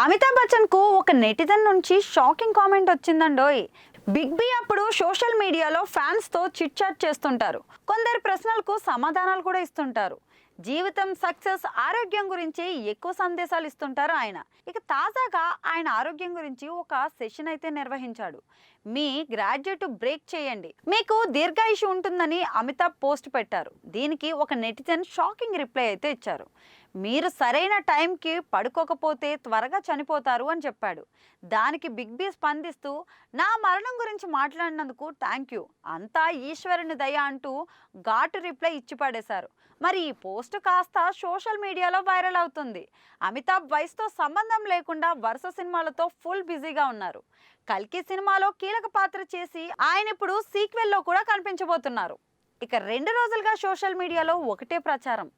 అమితాబ్ బచ్చన్కు ఒక నెటిజన్ నుంచి shocking comment వచ్చిందండోయ్. బిగ్ బి అప్పుడు సోషల్ మీడియాలో ఫ్యాన్స్తో చిట్ చాట్ చేస్తుంటారు. కొందరు ప్రశ్నలకు సమాధానాలు కూడా ఇస్తుంటారు. జీవితం సక్సెస్ ఆరోగ్యం గురించి ఎక్కువ సందేశాలు ఇస్తుంటారు ఆయన. ఇక తాజాగా ఆయన ఆరోగ్యం గురించి ఒక సెషన్ అయితే నిర్వహించాడు. మీ గ్రాడ్యుయేట్ బ్రేక్ చేయండి. మీకు దీర్ఘాయుషు ఉంటుందని అమితాబ్ పోస్ట్ పెట్టారు. దీనికి ఒక నెటిజన్ షాకింగ్ రిప్లై అయితే ఇచ్చారు. మీరు సరైన టైంకి పడుకోకపోతే త్వరగా చనిపోతారు అని చెప్పాడు. దానికి బిగ్ బి స్పందిస్తూ నా మరణం గురించి మాట్లాడినందుకు థ్యాంక్ యూ. అంతా ఈశ్వరుని దయ అంటూ ఘాటు రిప్లై ఇచ్చి పడేశారు. మరి ఈ పోస్ట్ కాస్త సోషల్ మీడియాలో వైరల్ అవుతుంది. అమితాబ్ వయసుతో సంబంధం లేకుండా వరుస సినిమాలతో ఫుల్ బిజీగా ఉన్నారు. కల్కి సినిమాలో కీలక పాత్ర చేసి ఆయన ఇప్పుడు సీక్వెల్లో కూడా కనిపించబోతున్నారు. ఇక రెండు రోజులుగా సోషల్ మీడియాలో ఒకటే ప్రచారం.